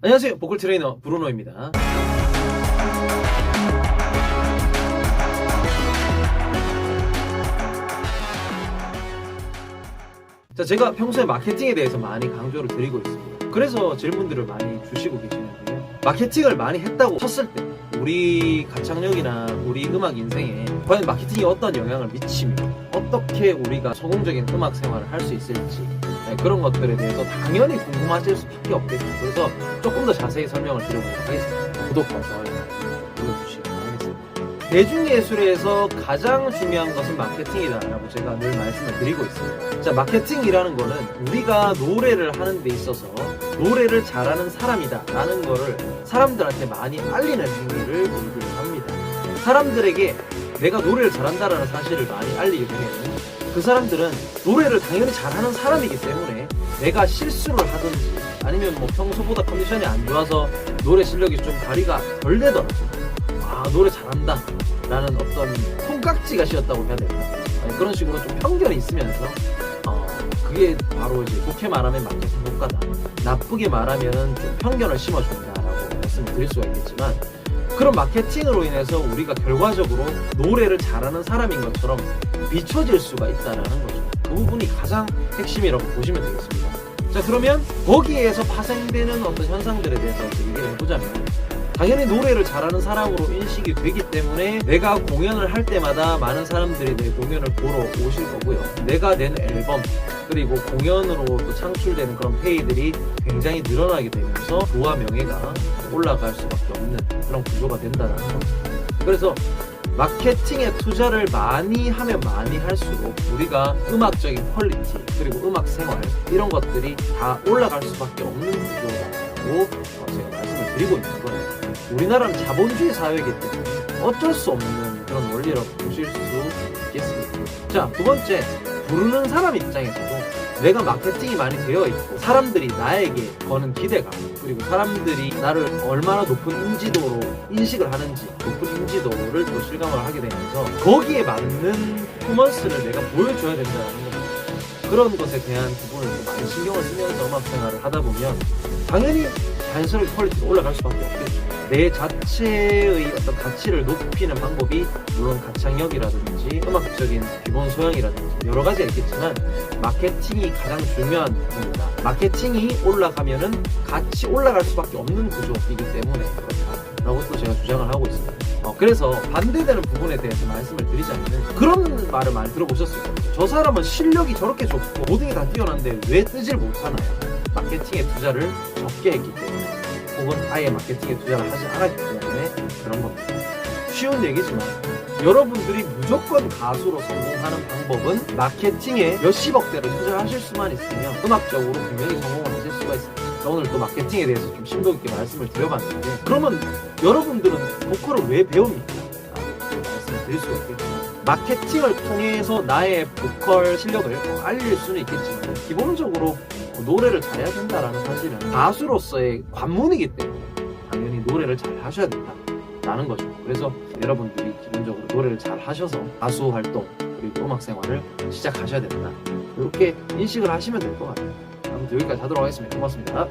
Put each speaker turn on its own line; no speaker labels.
안녕하세요. 보컬 트레이너 브루노입니다. 자, 제가 평소에 마케팅에 대해서 많이 강조를 드리고 있습니다. 그래서 질문들을 많이 주시고 계시는데요. 마케팅을 많이 했다고 쳤을 때 우리 가창력이나 우리 음악 인생에 과연 마케팅이 어떤 영향을 미치며 어떻게 우리가 성공적인 음악 생활을 할 수 있을지 네, 그런 것들에 대해서 당연히 궁금하실 수밖에 없겠죠. 그래서 조금 더 자세히 설명을 드려보도록 하겠습니다. 구독과 좋아요 눌러주시기 바라겠습니다. 대중예술에서 가장 중요한 것은 마케팅이다라고 제가 늘 말씀을 드리고 있습니다. 자, 마케팅이라는 거는 우리가 노래를 하는 데 있어서 노래를 잘하는 사람이다 라는 거를 사람들한테 많이 알리는 행위를 우리들이 합니다. 사람들에게 내가 노래를 잘한다라는 사실을 많이 알리게 되면 그 사람들은 노래를 당연히 잘하는 사람이기 때문에 내가 실수를 하든지 아니면 뭐 평소보다 컨디션이 안 좋아서 노래 실력이 좀 다리가 덜 되더라도 아 노래 잘한다 라는 어떤 콩깍지가 씌었다고 해야 될까 그런 식으로 좀 편견이 있으면서 어, 그게 바로 이제 좋게 말하면 마케팅 효과다 나쁘게 말하면은 좀 편견을 심어준다라고 말씀을 드릴 수가 있겠지만 그런 마케팅으로 인해서 우리가 결과적으로 노래를 잘하는 사람인 것처럼 비춰질 수가 있다라는 거죠. 그 부분이 가장 핵심이라고 보시면 되겠습니다. 자 그러면 거기에서 파생되는 어떤 현상들에 대해서 얘기를 해보자면 당연히 노래를 잘하는 사람으로 인식이 되기 때문에 내가 공연을 할 때마다 많은 사람들이 내 공연을 보러 오실 거고요. 내가 낸 앨범 그리고 공연으로 또 창출되는 그런 페이들이 굉장히 늘어나게 되면서 부와 명예가 올라갈 수밖에 없는 그런 구조가 된다는 거죠. 그래서 마케팅에 투자를 많이 하면 많이 할수록 우리가 음악적인 퀄리티 그리고 음악 생활 이런 것들이 다 올라갈 수밖에 없는 구조라고 어, 제가 말씀을 드리고 있는 거예요. 우리나라는 자본주의 사회이기 때문에 어쩔 수 없는 그런 원리라고 보실 수 있겠습니다. 자, 두 번째, 부르는 사람 입장에서도 내가 마케팅이 많이 되어 있고 사람들이 나에게 거는 기대감 그리고 사람들이 나를 얼마나 높은 인지도로 인식을 하는지 높은 인지도를 또 실감을 하게 되면서 거기에 맞는 퍼포먼스를 내가 보여줘야 된다는 거죠. 그런 것에 대한 부분을 좀 많이 신경을 쓰면서 음악 생활을 하다 보면 당연히 자연스럽게 퀄리티가 올라갈 수밖에 없겠죠. 내 자체의 어떤 가치를 높이는 방법이 물론 가창력이라든지 음악적인 기본 소양이라든지 여러 가지가 있겠지만 마케팅이 가장 중요한 부분이다. 마케팅이 올라가면은 같이 올라갈 수밖에 없는 구조이기 때문에 그렇다라고 또 제가 주장을 하고 있습니다. 어, 그래서 반대되는 부분에 대해서 말씀을 드리자면 그런 말을 많이 들어보셨을 거예요. 저 사람은 실력이 저렇게 좋고 모든 게 다 뛰어난데 왜 뜨질 못하나요? 마케팅에 투자를 적게 했기 때문에 혹은 아예 마케팅에 투자를 하지 않았기 때문에 그런 겁니다. 쉬운 얘기지만 여러분들이 무조건 가수로 성공하는 방법은 마케팅에 몇십억대를 투자하실 수만 있으면 음악적으로 분명히 성공을 하실 수가 있습니다. 자, 오늘 또 마케팅에 대해서 좀 심도 있게 말씀을 드려봤는데 그러면 여러분들은 보컬을 왜 배웁니까? 라고 말씀을 드릴 수가 있겠죠. 마케팅을 통해서 나의 보컬 실력을 알릴 수는 있겠지만 기본적으로 노래를 잘해야 된다라는 사실은 가수로서의 관문이기 때문에 당연히 노래를 잘 하셔야 된다라는 거죠. 그래서 여러분들이 기본적으로 노래를 잘 하셔서 가수 활동 그리고 음악 생활을 시작하셔야 된다. 이렇게 인식을 하시면 될 것 같아요. 아무튼 여기까지 하도록 하겠습니다. 고맙습니다.